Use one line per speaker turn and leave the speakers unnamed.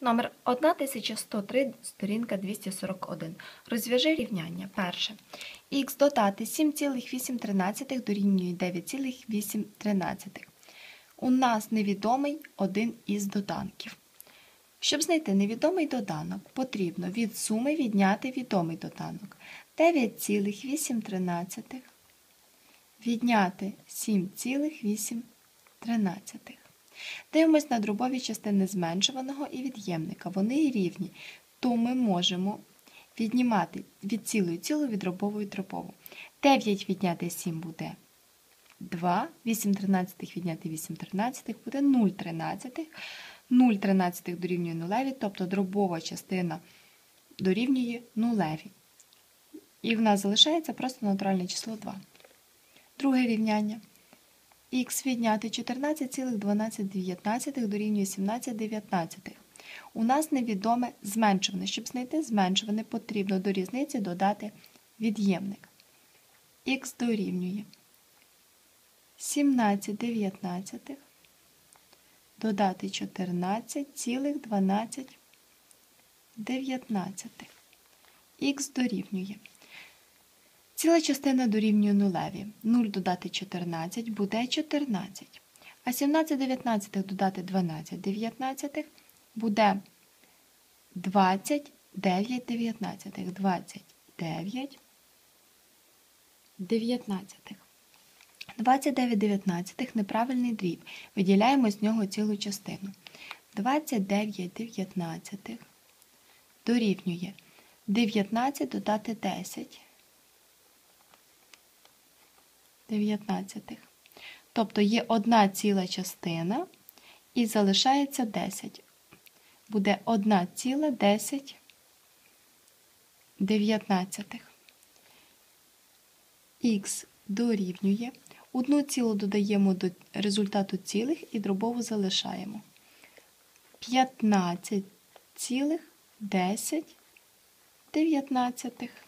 Номер 1103, сторінка 241. Розв'яжи рівняння. Перше. Х додати 7,8 дорівнює 9,8. У нас невідомий один із доданків. Щоб знайти невідомий доданок, потрібно від суми відняти відомий доданок. 9,8 відняти 7,8. Дивимось на дробові частини зменшуваного і від'ємника. Вони рівні, то ми можемо віднімати від цілої цілу від дробової дробову. 9 відняти 7 буде 2, 8 тринадцятих відняти 8 тринадцятих буде 0 тринадцятих. 0 тринадцятих дорівнює нулеві, тобто дробова частина дорівнює нулеві. І в нас залишається просто натуральне число 2. Друге рівняння. Х відняти 14,12 дорівнює 17,19. У нас невідоме зменшуване. Щоб знайти зменшуване, потрібно до різниці додати від'ємник. Х дорівнює 17,19 додати 14,12 Х дорівнює. Ціла частина дорівнює нулеві. 0 додати 14 буде 14. А 17 дев'ятнадцятих додати 12 дев'ятнадцятих буде 29 дев'ятнадцятих. 29 дев'ятнадцятих. 29 дев'ятнадцятих неправильний дріб. Виділяємо з нього цілу частину. 29 дев'ятнадцятих дорівнює 19 додати 10. 19. Тобто є одна ціла частина і залишається 10. Буде 1 ціла 10 дев'ятнадцятих. Х дорівнює. Одну цілу додаємо до результату цілих і дробову залишаємо. 15 цілих 10 дев'ятнадцятих.